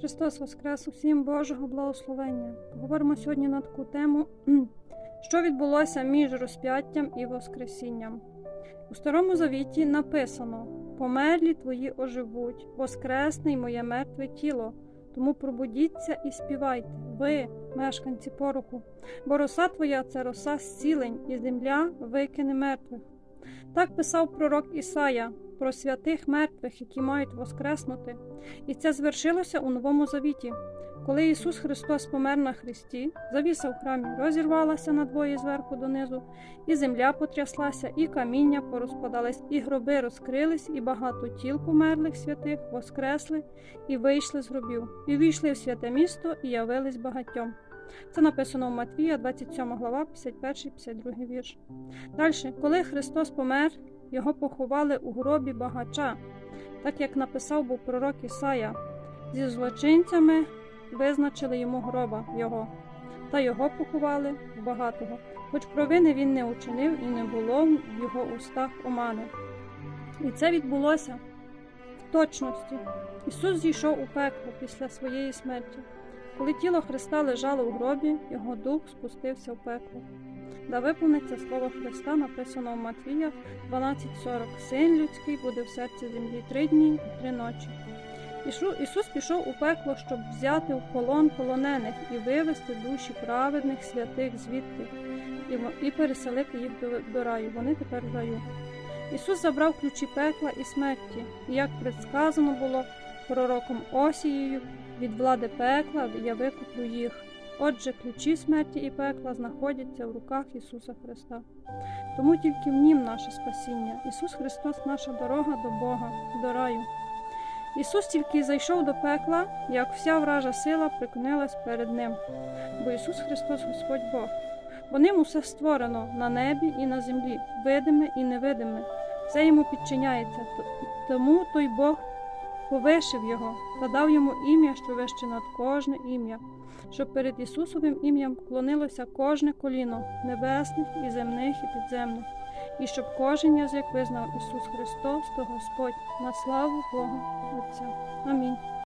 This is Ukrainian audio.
Христос Воскрес, усім Божого благословення. Поговоримо сьогодні на таку тему, що відбулося між розп'яттям і Воскресінням. У Старому Завіті написано: Померлі твої оживуть, воскресне й моє мертве тіло. Тому пробудіться і співайте, ви, мешканці пороху, бо роса твоя це роса зцілень, і земля викине мертвих. Так писав пророк Ісая про святих мертвих, які мають воскреснути. І це звершилося у Новому Завіті. Коли Ісус Христос помер на Христі, завіса в храмі розірвалася надвоє зверху донизу, і земля потряслася, і каміння порозпадались, і гроби розкрились, і багато тіл померлих святих воскресли і вийшли з гробів, і війшли в святе місто і явились багатьом. Це написано в Матвія, 27 глава, 51-52 вірш. Далі, коли Христос помер, його поховали у гробі багача, так як написав був пророк Ісая, зі злочинцями визначили йому гроба його, та його поховали в багатого, хоч провини він не учинив і не було в його устах омани. І це відбулося в точності. Ісус зійшов у пекло після своєї смерті. Коли тіло Христа лежало у гробі, його дух спустився в пекло. Да виповниться слово Христа, написано в Матвія 12.40. Син людський буде в серці землі три дні і три ночі. Ісус пішов у пекло, щоб взяти в полон полонених і вивести душі праведних святих звідти, і, переселити їх до раю. Вони тепер в раю. Ісус забрав ключі пекла і смерті, і як предсказано було пророком Осією, від влади пекла я викуплю їх. Отже, ключі смерті і пекла знаходяться в руках Ісуса Христа. Тому тільки в Нім наше спасіння. Ісус Христос наша дорога до Бога, до раю. Ісус тільки зайшов до пекла, як вся вража сила приклонилась перед Ним. Бо Ісус Христос Господь Бог. Бо ним усе створено на небі і на землі, видиме і невидиме. Все йому підчиняється. Тому той Бог повишив його та дав йому ім'я, що вище над кожне ім'я, щоб перед Ісусовим ім'ям вклонилося кожне коліно небесних і земних і підземних, і щоб кожен язик визнав Ісус Христос, то Господь, на славу Бога Отця. Амінь.